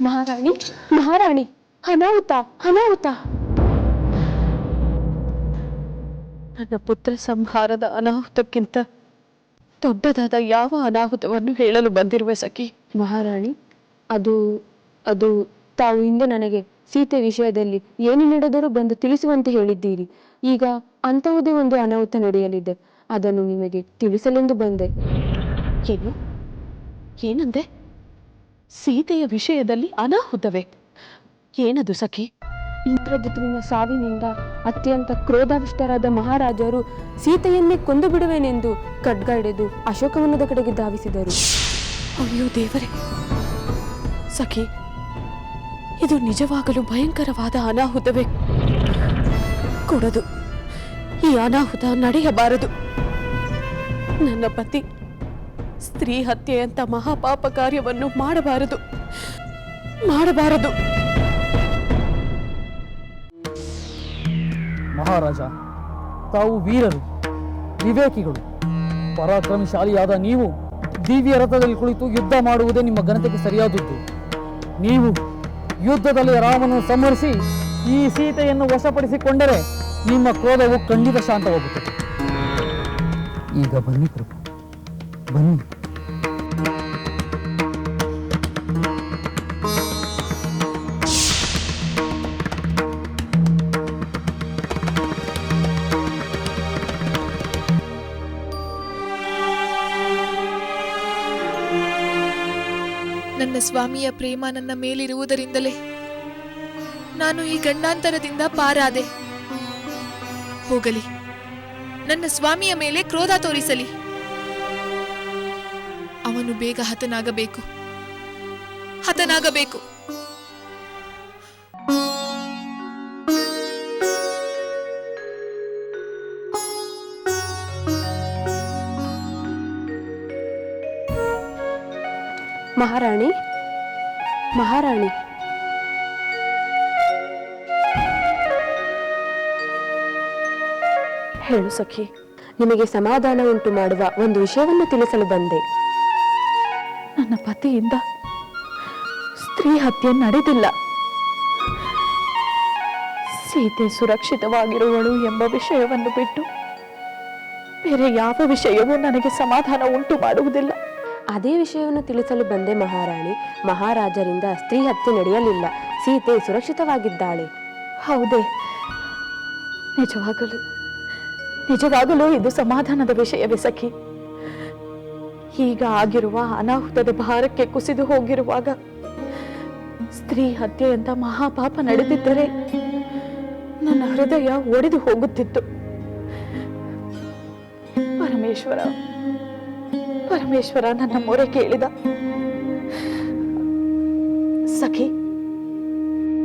ಮಹಾರಾಣಿ ಮಹಾರಾಣಿ ಅನಾಹುತ ಅನಾಹುತ. ನನ್ನ ಪುತ್ರ ಸಂಹಾರದ ಅನಾಹುತಕ್ಕಿಂತ ದೊಡ್ಡದಾದ ಯಾವ ಅನಾಹುತವನ್ನು ಹೇಳಲು ಬಂದಿರುವೆ ಸಖಿ? ಮಹಾರಾಣಿ ಅದು ಅದು ತಾವು ಇಂದು ನನಗೆ ಸೀತೆ ವಿಷಯದಲ್ಲಿ ಏನು ನಡೆದರೂ ಬಂದು ತಿಳಿಸುವಂತೆ ಹೇಳಿದ್ದೀರಿ. ಈಗ ಅಂತಹುದೇ ಒಂದು ಅನಾಹುತ ನಡೆಯಲಿದೆ. ಅದನ್ನು ನಿಮಗೆ ತಿಳಿಸಲೆಂದು ಬಂದೆ. ಏನು? ಏನಂದೆ? ಸೀತೆಯ ವಿಷಯದಲ್ಲಿ ಅನಾಹುತವೇ? ಏನದು ಸಖಿ? ಇಂದ್ರಜಿತ್ವಿನ ಸಾವಿನಿಂದ ಅತ್ಯಂತ ಕ್ರೋಧಾವಿಷ್ಟರಾದ ಮಹಾರಾಜರು ಸೀತೆಯನ್ನೇ ಕೊಂದು ಬಿಡುವೆನೆಂದು ಖಡ್ಗ ಹಿಡಿದು ಅಶೋಕವನದ ಕಡೆಗೆ ಧಾವಿಸಿದರು. ಅಯ್ಯೋ ದೇವರೇ! ಸಖಿ ಇದು ನಿಜವಾಗಲು ಭಯಂಕರವಾದ ಅನಾಹುತವೇ? ಕೊಡದು. ಈ ಅನಾಹುತ ನಡೆಯಬಾರದು. ನನ್ನ ಪತಿ ಸ್ತ್ರೀ ಹತ್ಯೆಯಂತ ಮಹಾಪಾಪ ಕಾರ್ಯವನ್ನು ಮಾಡಬಾರದು. ಮಾಡಬಾರದು. ಮಹಾರಾಜ, ತಾವು ವೀರರು, ವಿವೇಕಿಗಳು. ಪರಾಕ್ರಮಶಾಲಿಯಾದ ನೀವು ದಿವ್ಯ ರಥದಲ್ಲಿ ಕುಳಿತು ಯುದ್ಧ ಮಾಡುವುದೇ ನಿಮ್ಮ ಘನತೆಗೆ ಸರಿಯಾದದ್ದು. ನೀವು ಯುದ್ಧದಲ್ಲಿ ರಾಮನನ್ನು ಸಂಹರಿಸಿ ಈ ಸೀತೆಯನ್ನು ವಶಪಡಿಸಿಕೊಂಡರೆ ನಿಮ್ಮ ಕ್ರೋಧವು ಖಂಡಿತ ಶಾಂತವಾಗುತ್ತದೆ. ಈಗ ಬನ್ನಿ ಪ್ರಭು. ಬನ್ನಿ. ನನ್ನ ಸ್ವಾಮಿಯ ಪ್ರೇಮ ನನ್ನ ಮೇಲಿರುವುದರಿಂದಲೇ ನಾನು ಈ ಗಂಡಾಂತರದಿಂದ ಪಾರಾದೆ. ಹೋಗಲಿ. ನನ್ನ ಸ್ವಾಮಿಯ ಮೇಲೆ ಕ್ರೋಧ ತೋರಿಸಲಿ. ಅವನು ಬೇಗ ಹತನಾಗಬೇಕು. ಹತನಾಗಬೇಕು. ಮಹಾರಾಣಿ ಮಹಾರಾಣಿ. ಹೇಳು ಸಖಿ, ನಿಮಗೆ ಸಮಾಧಾನ ಉಂಟು ಮಾಡುವ ಒಂದು ವಿಷಯವನ್ನು ತಿಳಿಸಲು ಬಂದೆ. ನನ್ನ ಪತಿಯಿಂದ ಸ್ತ್ರೀ ಹತ್ಯೆ ನಡೆದಿಲ್ಲ. ಸೀತೆ ಸುರಕ್ಷಿತವಾಗಿರುವಳು ಎಂಬ ವಿಷಯವನ್ನು ಬಿಟ್ಟು ಬೇರೆ ಯಾವ ವಿಷಯವೂ ನನಗೆ ಸಮಾಧಾನ ಉಂಟು ಮಾಡುವುದಿಲ್ಲ. ಅದೇ ವಿಷಯವನ್ನು ತಿಳಿಸಲು ಬಂದೆ ಮಹಾರಾಣಿ. ಮಹಾರಾಜರಿಂದ ಸ್ತ್ರೀ ಹತ್ಯೆ ನಡೆಯಲಿಲ್ಲ. ಸೀತೆ ಸುರಕ್ಷಿತವಾಗಿದ್ದಾಳೆ. ಹೌದೇ. ನಿಜವಾಗಲು ನಿಜವಾಗಲೂ ಇದು ಸಮಾಧಾನದ ವಿಷಯವೇ ಸಖಿ. ಈಗ ಆಗಿರುವ ಅನಾಹುತದ ಭಾರಕ್ಕೆ ಕುಸಿದು ಹೋಗಿರುವಾಗ ಸ್ತ್ರೀ ಹತ್ಯೆಯಂತ ಮಹಾಪಾಪ ನಡೆದಿದ್ದರೆ ನನ್ನ ಹೃದಯ ಒಡೆದು ಹೋಗುತ್ತಿತ್ತು. ಪರಮೇಶ್ವರ ಪರಮೇಶ್ವರ ನನ್ನ ಮೊರೆ ಕೇಳಿದ. ಸಖಿ,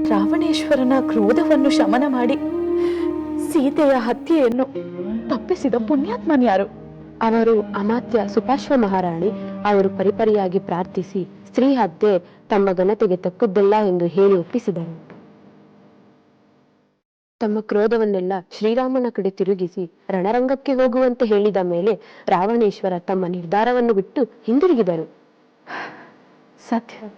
ರಾವಣೇಶ್ವರನ ಕ್ರೋಧವನ್ನು ಶಮನ ಮಾಡಿ ಸೀತೆಯ ಹತ್ಯೆಯನ್ನು ತಪ್ಪಿಸಿದ ಪುಣ್ಯಾತ್ಮನ್ಯಾರು ಅವರು ಅಮಾತ್ಯ ಸುಪಾಶ್ವ ಮಹಾರಾಣಿ ಅವರು ಪರಿಪರಿಯಾಗಿ ಪ್ರಾರ್ಥಿಸಿ, ಸ್ತ್ರೀ ಹತ್ಯೆ ತಮ್ಮ ಘನತೆಗೆ ತಕ್ಕದ್ದಲ್ಲ ಎಂದು ಹೇಳಿ ಒಪ್ಪಿಸಿದರು. ತಮ್ಮ ಕ್ರೋಧವನ್ನೆಲ್ಲ ಶ್ರೀರಾಮನ ಕಡೆ ತಿರುಗಿಸಿ ರಣರಂಗಕ್ಕೆ ಹೋಗುವಂತೆ ಹೇಳಿದ ಮೇಲೆ ರಾವಣೇಶ್ವರ ತಮ್ಮ ನಿರ್ಧಾರವನ್ನು ಬಿಟ್ಟು ಹಿಂದಿರುಗಿದರು. ಸತ್ಯ.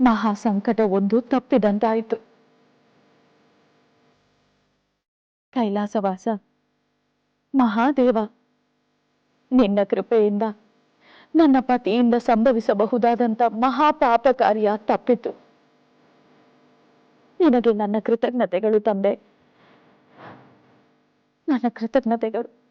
ಮಹಾ ಸಂಕಟ ಒಂದು ತಪ್ಪಿದಂತಾಯಿತು. ಕೈಲಾಸವಾಸ. ಮಹಾದೇವ. ನಿನ್ನ ಕೃಪೆಯಿಂದ ನನ್ನ ಪತಿಯಿಂದ ಸಂಭವಿಸಬಹುದಾದಂತ ಮಹಾಪಾಪ ಕಾರ್ಯ ತಪ್ಪಿತು. ನಿನಗೆ ನನ್ನ ಕೃತಜ್ಞತೆಗಳು ತಂದೆ. ನನ್ನ ಕೃತಜ್ಞತೆಗಳು.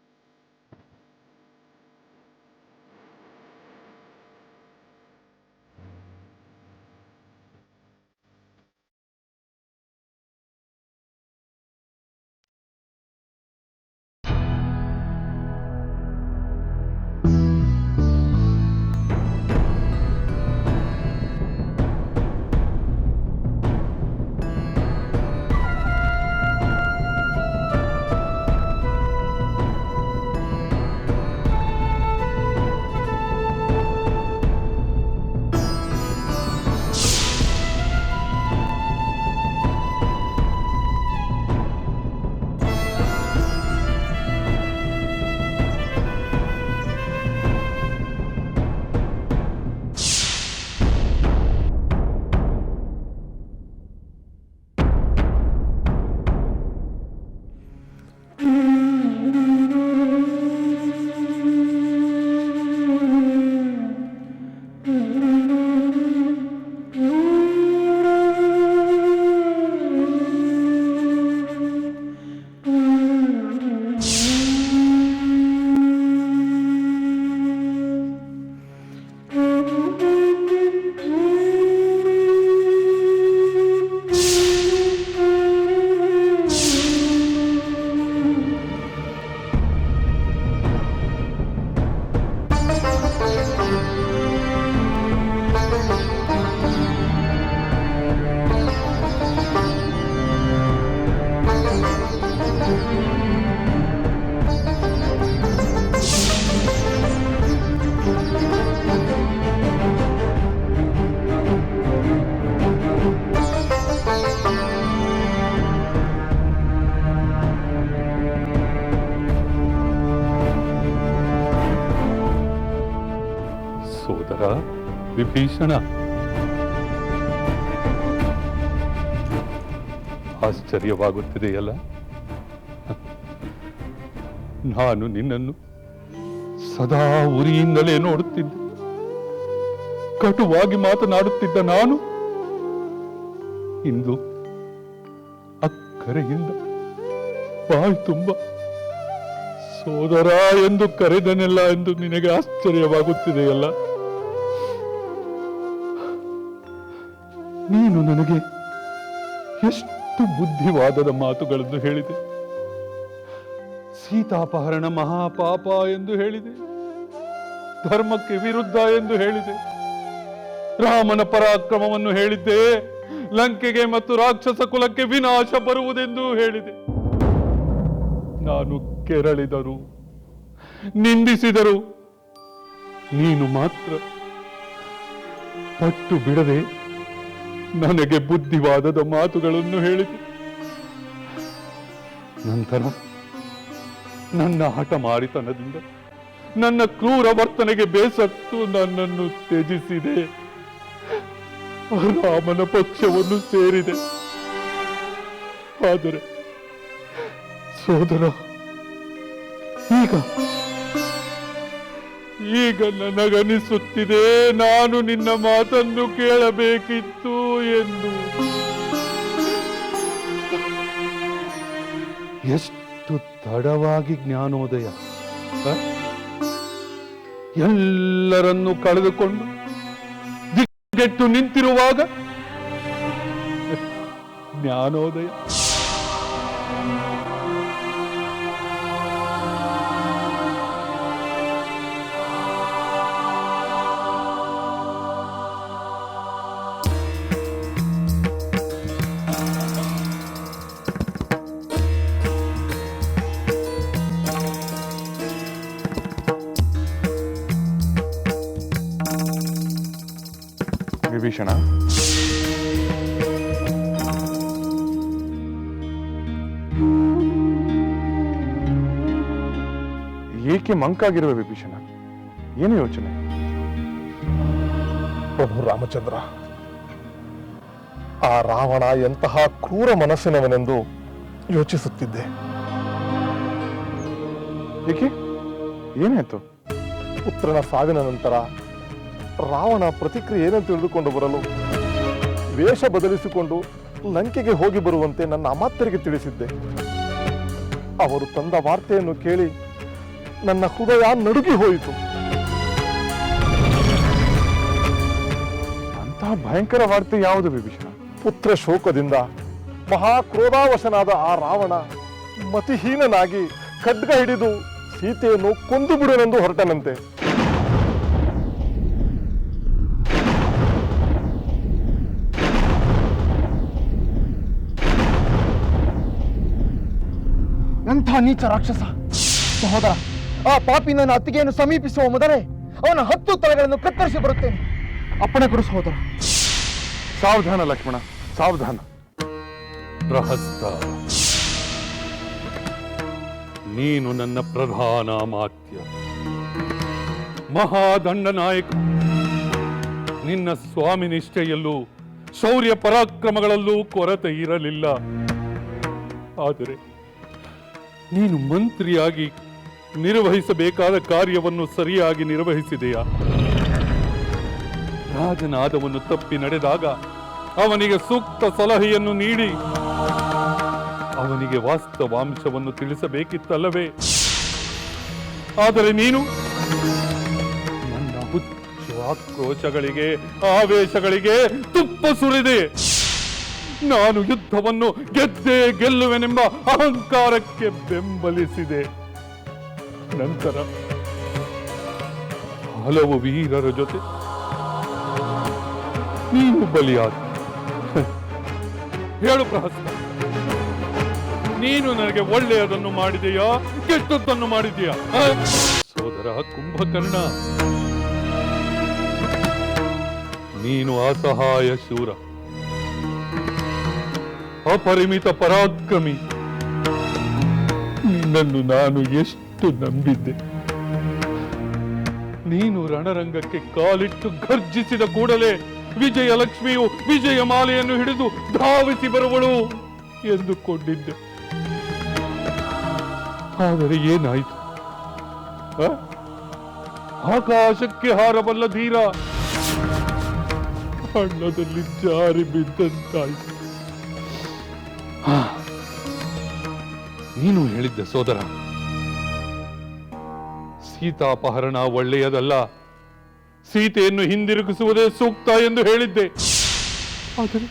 ವಿಭೀಷಣ ಆಶ್ಚರ್ಯವಾಗುತ್ತಿದೆಯಲ್ಲ? ನಾನು ನಿನ್ನನ್ನು ಸದಾ ಉರಿಯಿಂದಲೇ ನೋಡುತ್ತಿದ್ದೆ. ಕಟುವಾಗಿ ಮಾತನಾಡುತ್ತಿದ್ದ ನಾನು ಇಂದು ಅಕ್ಕರೆಯಿಂದ ಬಾಯಿ ತುಂಬ ಸೋದರ ಎಂದು ಕರೆದನೆಲ್ಲ ಎಂದು ನಿನಗೆ ಆಶ್ಚರ್ಯವಾಗುತ್ತಿದೆಯಲ್ಲ? ನೀನು ನನಗೆ ಎಷ್ಟು ಬುದ್ಧಿವಾದದ ಮಾತುಗಳನ್ನು ಹೇಳಿದೆ. ಸೀತಾಪಹರಣ ಮಹಾಪಾಪ ಎಂದು ಹೇಳಿದೆ. ಧರ್ಮಕ್ಕೆ ವಿರುದ್ಧ ಎಂದು ಹೇಳಿದೆ. ರಾಮನ ಪರಾಕ್ರಮವನ್ನು ಹೇಳಿದ್ದೆ ಲಂಕೆಗೆ ಮತ್ತು ರಾಕ್ಷಸ ಕುಲಕ್ಕೆ ವಿನಾಶ ಬರುವುದೆಂದು ಹೇಳಿದೆ. ನಾನು ಕೆರಳಿದರು, ನಿಂದಿಸಿದರು. ನೀನು ಮಾತ್ರ ಪಟ್ಟು ಬಿಡದೆ ನನಗೆ ಬುದ್ಧಿವಾದದ ಮಾತುಗಳನ್ನು ಹೇಳಿತು ನಂತರ ನನ್ನ ಹಠಮಾರಿತನದಿಂದ ನನ್ನ ಕ್ರೂರ ವರ್ತನೆಗೆ ಬೇಸತ್ತು ನನ್ನನ್ನು ತ್ಯಜಿಸಿದೆ. ರಾಮನ ಪಕ್ಷವನ್ನು ಸೇರಿದೆ. ಆದರೆ ಸೋದರ, ಈಗ ಈಗ ನನಗನಿಸುತ್ತಿದೆ, ನಾನು ನಿನ್ನ ಮಾತನ್ನು ಕೇಳಬೇಕಿತ್ತು ಎಂದು ಎಷ್ಟು ತಡವಾಗಿ ಜ್ಞಾನೋದಯ? ಎಲ್ಲರನ್ನು ಕಳೆದುಕೊಂಡು ದಿಕ್ಕೆಟ್ಟು ನಿಂತಿರುವಾಗ ಜ್ಞಾನೋದಯ ವಿಭೀಷಣ ಏಕೆ ಮಂಕಾಗಿರುವ ವಿಭೀಷಣ? ಏನು ಯೋಚನೆ? ಪ್ರಭು ರಾಮಚಂದ್ರ ಆ ರಾವಣ ಎಂತಹ ಕ್ರೂರ ಮನಸ್ಸಿನವನೆಂದು ಯೋಚಿಸುತ್ತಿದ್ದೆ. ಏಕೆ? ಏನಾಯ್ತು? ಪುತ್ರನ ಸಾವಿನ ನಂತರ ರಾವಣ ಪ್ರತಿಕ್ರಿಯೆ ಏನಂತ ತಿಳಿದುಕೊಂಡು ಬರಲು, ವೇಷ ಬದಲಿಸಿಕೊಂಡು ಲಂಕೆಗೆ ಹೋಗಿ ಬರುವಂತೆ ನನ್ನ ಅಮಾತ್ಯರಿಗೆ ತಿಳಿಸಿದ್ದೆ. ಅವರು ತಂದ ವಾರ್ತೆಯನ್ನು ಕೇಳಿ ನನ್ನ ಹೃದಯ ನಡುಗಿ ಹೋಯಿತು. ಅಂತಹ ಭಯಂಕರ ವಾರ್ತೆ ಯಾವುದು ವಿಭೀಷಣ? ಪುತ್ರ ಶೋಕದಿಂದ ಮಹಾಕ್ರೋಧಾವಶನಾದ ಆ ರಾವಣ ಮತಿಹೀನನಾಗಿ ಖಡ್ಗ ಹಿಡಿದು ಸೀತೆಯನ್ನು ಕೊಂದು ಬಿಡುನೆಂದು ಹೊರಟನಂತೆ. ಎಂಥ ನೀಚ ರಾಕ್ಷಸ. ಸಹೋದರ ಆ ಪಾಪಿ ನನ್ನ ಅತ್ತಿಗೆಯನ್ನು ಸಮೀಪಿಸುವ ಮೊದಲೇ ಅವನ ಹತ್ತು ತಲೆಗಳನ್ನು ಕತ್ತರಿಸಿ ಬರುತ್ತೇನೆ. ಅಪ್ಪಣೆ ಕೊಡು ಸಹೋದರ. ಸಾವಧಾನ ಲಕ್ಷ್ಮಣ ಸಾವಧಾನ. ಪ್ರಹಸ್ತ ನೀನು ನನ್ನ ಪ್ರಧಾನ ಮಾತ್ಯ. ಮಹಾದಂಡ ನಾಯಕ. ನಿನ್ನ ಸ್ವಾಮಿ ನಿಷ್ಠೆಯಲ್ಲೂ ಶೌರ್ಯ ಪರಾಕ್ರಮಗಳಲ್ಲೂ ಕೊರತೆ ಇರಲಿಲ್ಲ. ಆದರೆ ನೀನು ಮಂತ್ರಿಯಾಗಿ ನಿರ್ವಹಿಸಬೇಕಾದ ಕಾರ್ಯವನ್ನು ಸರಿಯಾಗಿ ನಿರ್ವಹಿಸಿದೆಯಾ? ರಾಜನಾದವನು ತಪ್ಪಿ ನಡೆದಾಗ ಅವನಿಗೆ ಸೂಕ್ತ ಸಲಹೆಯನ್ನು ನೀಡಿ. ಅವನಿಗೆ ವಾಸ್ತವಾಂಶವನ್ನು ತಿಳಿಸಬೇಕಿತ್ತಲ್ಲವೇ? ಆದರೆ ನೀನು ನನ್ನ ಹುಚ್ಚು ಆಕ್ರೋಶಗಳಿಗೆ, ಆವೇಶಗಳಿಗೆ ತುಪ್ಪ ಸುರಿದೆ. ನಾನು ಯುದ್ಧವನ್ನು ಗೆದ್ದೇ ಗೆಲ್ಲುವೆನೆಂಬ ಅಹಂಕಾರಕ್ಕೆ ಬೆಂಬಲಿಸಿದೆ. ನಂತರ ಹಲವು ವೀರರ ಜೊತೆ ನೀನು ಬಲಿಯಾದ. ಹೇಳು ಪ್ರಹಸ್ತ, ನೀನು ನನಗೆ ಒಳ್ಳೆಯದನ್ನು ಮಾಡಿದೆಯಾ, ಕೆಟ್ಟದ್ದನ್ನು ಮಾಡಿದೆಯಾ? ಸೋದರ ಕುಂಭಕರ್ಣ, ನೀನು ಅಸಹಾಯ ಶೂರ. ಅಪರಿಮಿತ ಪರಾಕ್ರಮಿ ನಿನ್ನನ್ನು ನಾನು ಎಷ್ಟು ನಂಬಿದ್ದೆ ನೀನು ರಣರಂಗಕ್ಕೆ ಕಾಲಿಟ್ಟು ಗರ್ಜಿಸಿದ ಕೂಡಲೇ ವಿಜಯಲಕ್ಷ್ಮಿಯು ವಿಜಯ ಮಾಲೆಯನ್ನು ಹಿಡಿದು ಧಾವಿಸಿ ಬರುವಳು ಎಂದುಕೊಂಡಿದ್ದೆ ಆದರೆ ಏನಾಯಿತು? ಆಕಾಶಕ್ಕೆ ಹಾರಬಲ್ಲ ಧೀರ ಹಣ್ಣದಲ್ಲಿ ಜಾರಿ ಬಿದ್ದಂತಾಯಿತು. ನೀನು ಹೇಳಿದ್ದೆ ಸೋದರ. ಸೀತಾಪಹರಣ ಒಳ್ಳೆಯದಲ್ಲ. ಸೀತೆಯನ್ನು ಹಿಂದಿರುಗಿಸುವುದೇ ಸೂಕ್ತ ಎಂದು ಹೇಳಿದ್ದೆ. ಆದರೆ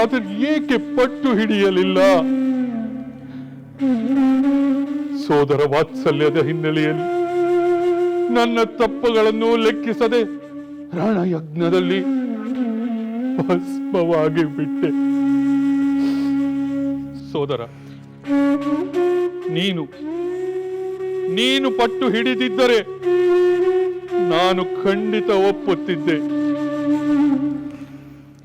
ಆದರೆ ಏಕೆ ಪಟ್ಟು ಹಿಡಿಯಲಿಲ್ಲ? ಸೋದರ ವಾತ್ಸಲ್ಯದ ಹಿನ್ನೆಲೆಯಲ್ಲಿ ನನ್ನ ತಪ್ಪುಗಳನ್ನು ಲೆಕ್ಕಿಸದೆ ರಣಯಜ್ಞದಲ್ಲಿ ಭಸ್ಮವಾಗಿ ಬಿಟ್ಟೆ. ಸೋದರ, ನೀನು ನೀನು ಪಟ್ಟು ಹಿಡಿದಿದ್ದರೆ ನಾನು ಖಂಡಿತ ಒಪ್ಪುತ್ತಿದ್ದೆ.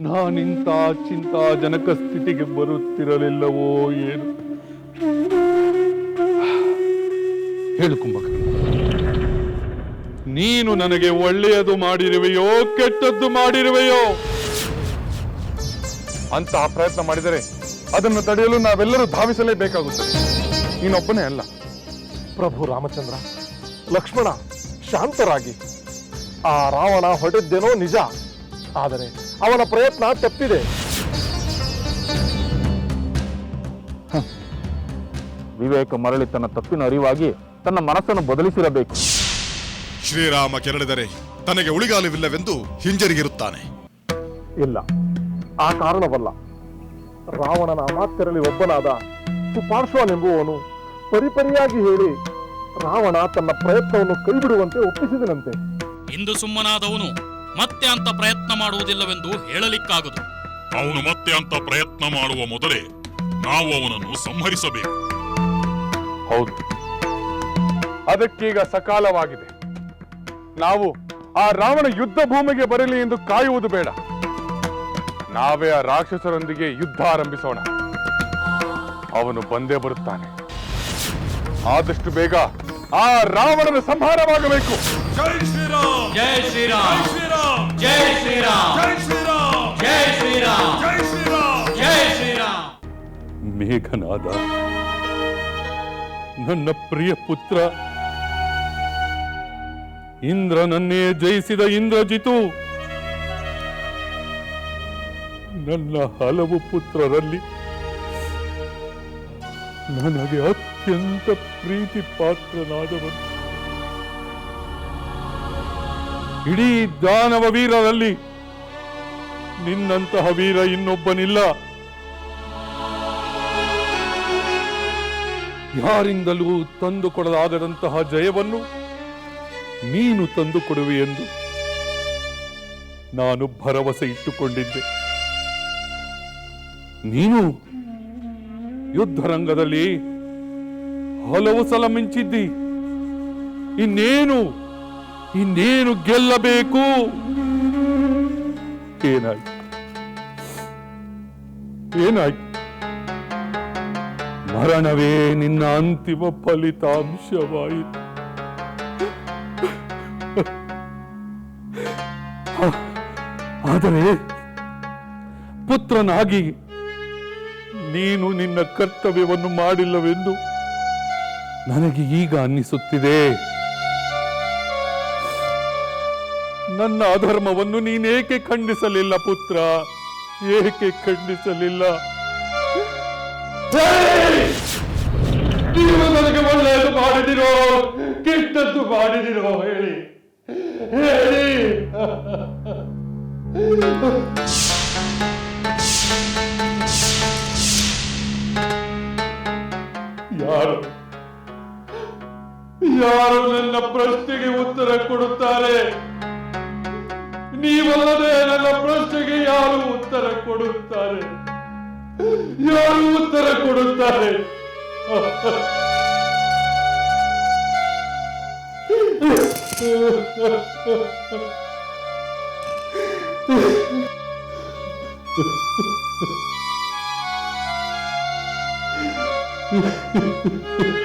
ನಾನಿಂತ ಚಿಂತಾಜನಕ ಸ್ಥಿತಿಗೆ ಬರುತ್ತಿರಲಿಲ್ಲವೋ ಏನು? ಹೇಳು ಕುಂಭಕ. ನೀನು ನನಗೆ ಒಳ್ಳೆಯದು ಮಾಡಿರುವೆಯೋ, ಕೆಟ್ಟದ್ದು ಮಾಡಿರುವೆಯೋ? ಅಂತಹ ಪ್ರಯತ್ನ ಮಾಡಿದರೆ ಅದನ್ನು ತಡೆಯಲು ನಾವೆಲ್ಲರೂ ಧಾವಿಸಲೇಬೇಕಾಗುತ್ತದೆ ನೀನೊಬ್ಬನೇ ಅಲ್ಲ. ಪ್ರಭು ರಾಮಚಂದ್ರ ಲಕ್ಷ್ಮಣ ಶಾಂತರಾಗಿ. ಆ ರಾವಣ ಹೊಡೆದ್ದೇನೋ ನಿಜ ಆದರೆ ಅವನ ಪ್ರಯತ್ನ ತಪ್ಪಿದೆ. ವಿವೇಕ ಮರಳಿ ತನ್ನ ತಪ್ಪಿನ ಅರಿವಾಗಿ ತನ್ನ ಮನಸ್ಸನ್ನು ಬದಲಿಸಿರಬೇಕು. ಶ್ರೀರಾಮ ಕೆರಳಿದರೆ ತನಗೆ ಉಳಿಗಾಲವಿಲ್ಲವೆಂದು ಹಿಂಜರಿಗಿರುತ್ತಾನೆ. ಇಲ್ಲ. ಆ ಕಾರಣವಲ್ಲ. ರಾವಣನ ಅಮಾತ್ಯರಲ್ಲಿ ಒಬ್ಬನಾದ ಸುಪಾರ್ಶ್ವನೆಂಬುವನು ಪರಿಪರಿಯಾಗಿ ಹೇಳಿ ರಾವಣ ತನ್ನ ಪ್ರಯತ್ನವನ್ನು ಕೈಬಿಡುವಂತೆ ಒಪ್ಪಿಸಿದನಂತೆ. ಇಂದು ಸುಮ್ಮನಾದವನು ಮತ್ತೆ ಅಂತ ಪ್ರಯತ್ನ ಮಾಡುವುದಿಲ್ಲವೆಂದು ಹೇಳಲಿಕ್ಕಾಗದು. ಅವನು ಮತ್ತೆ ಅಂತ ಪ್ರಯತ್ನ ಮಾಡುವ ಮೊದಲೇ ನಾವು ಅವನನ್ನು ಸಂಹರಿಸಬೇಕು. ಹೌದು. ಅದಕ್ಕೀಗ ಸಕಾಲವಾಗಿದೆ. ನಾವು ಆ ರಾವಣ ಯುದ್ಧ ಭೂಮಿಗೆ ಬರಲಿ ಎಂದು ಕಾಯುವುದು ಬೇಡ. ನಾವೇ ಆ ರಾಕ್ಷಸರೊಂದಿಗೆ ಯುದ್ಧ ಆರಂಭಿಸೋಣ. ಅವನು ಬಂದೇ ಬರುತ್ತಾನೆ. ಆದಷ್ಟು ಬೇಗ ಆ ರಾವಣನ ಸಂಹಾರವಾಗಬೇಕು. ಜೈ ಶ್ರೀರಾಮ್. ಜೈ ಶ್ರೀರಾಮ್. ಶ್ರೀರಾಮ್. ಜೈ ಶ್ರೀರಾಮ್. ಜೈ ಶ್ರೀರಾಮ್. ಜೈ ಶ್ರೀರಾಮ್. ಜೈ ಶ್ರೀರಾಮ್. ಜೈ ಶ್ರೀರಾಮ್. ಮೇಘನಾದ ನನ್ನ ಪ್ರಿಯ ಪುತ್ರ ಇಂದ್ರನನ್ನೇ ಜಯಿಸಿದ ಇಂದ್ರಜಿತು. ನನ್ನ ಹಲವು ಪುತ್ರರಲ್ಲಿ ನನಗೆ ಅತ್ಯಂತ ಪ್ರೀತಿ ಪಾತ್ರನಾದವನು. ಇಡೀ ದಾನವ ವೀರರಲ್ಲಿ ನಿನ್ನಂತಹ ವೀರ ಇನ್ನೊಬ್ಬನಿಲ್ಲ. ಯಾರಿಂದಲೂ ತಂದುಕೊಡಲಾಗದಂತಹ ಜಯವನ್ನು ನೀನು ತಂದುಕೊಡುವೆ ಎಂದು ನಾನು ಭರವಸೆ ಇಟ್ಟುಕೊಂಡಿದ್ದೆ. ನೀನು? ಯುದ್ಧರಂಗದಲ್ಲಿ ಹಲವು ಸಲ ಮಿಂಚಿದ್ದಿ. ಇನ್ನೇನು? ಇನ್ನೇನು ಗೆಲ್ಲಬೇಕು? ಏನಾಯ್ತು? ಏನಾಯ್ತು? ಮರಣವೇ ನಿನ್ನ ಅಂತಿಮ ಫಲಿತಾಂಶವಾಯಿತು. ಆದರೆ ಪುತ್ರನಾಗಿ ನೀನು ನಿನ್ನ ಕರ್ತವ್ಯವನ್ನು ಮಾಡಿಲ್ಲವೆಂದು ನನಗೆ ಈಗ ಅನ್ನಿಸುತ್ತಿದೆ. ನನ್ನ ಅಧರ್ಮವನ್ನು ನೀನೇಕೆ ಖಂಡಿಸಲಿಲ್ಲ ಪುತ್ರ? ಏಕೆ ಖಂಡಿಸಲಿಲ್ಲ? ನೀವು ನನಗೆ ಒಳ್ಳೆಯದು ಮಾಡಿದಿರೋ, ಕೆಟ್ಟದ್ದು ಮಾಡಿದಿರೋ ಹೇಳಿ. ಹೇಳಿ. ಯಾರು ನನ್ನ ಪ್ರಶ್ನೆಗೆ ಉತ್ತರ ಕೊಡುತ್ತಾರೆ? ನೀವಲ್ಲದೆ ನನ್ನ ಪ್ರಶ್ನೆಗೆ ಯಾರು ಉತ್ತರ ಕೊಡುತ್ತಾರೆ? ಯಾರು ಉತ್ತರ ಕೊಡುತ್ತಾರೆ?